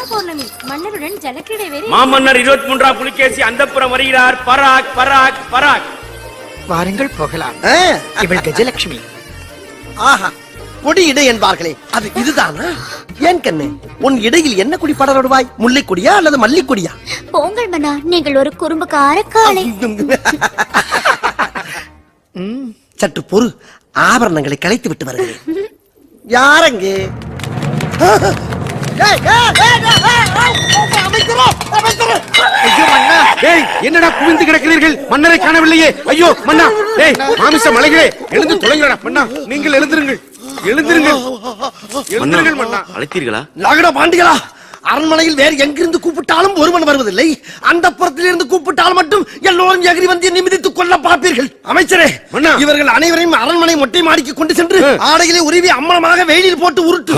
சித்ரா பௌர்ணமி மன்னருடன் ஜலக்கிரீடை வேறு மாமன்னர் இருபத்தி மூன்றாம் புலிகேசி அந்தப்புறம் வருகிறார். பராக் பராக் பராக். வாருங்கள் போகலாம். இவள் கஜலட்சுமி ஆஹா கொடி இடை என்பார்களே. அது இதுதானா? ஏன் கண்ணு உன் இடையில் என்ன குடி படர்வாய் முல்லை கொடியா அல்லது மல்லி கொடியா போங்கள் மன்னா நீங்கள் ஒரு குறும்புக்கார காளை சற்று பொறு. ஆபரணங்களை கலைத்து விட்டு வருகிறேன். யாரங்கே என்னடா குவிந்து கிடக்கிறீர்கள்? மன்னரை காணவில்லையே. ஐயோ மன்னா. ஏய் மாமிச மலைகளே எழுந்து தொலைங்கடா மன்னா. நீங்கள் எழுந்திருங்கள். எழுந்திருங்கள். எழுந்திருங்கள் மன்னா அழைத்தீர்களா? நகட பாண்டிகளா அரண்மனையில் வேறு எங்கிருந்து கூப்பிட்டாலும் ஒருவன் வருவதில்லை. அந்த புறத்திலிருந்து கூப்பிட்டால் மட்டும் எல்லோரும் எகிரி வந்து நிமிதித்துக் கொள்ள பார்ப்பீர்கள். அமைச்சரே மன்னா. இவர்கள் அனைவரையும் அரண்மனை மொட்டை மாடிக்கு கொண்டு சென்று ஆடைகளை உருவி அம்மனமாக வெயிலில் போட்டு உருட்டு.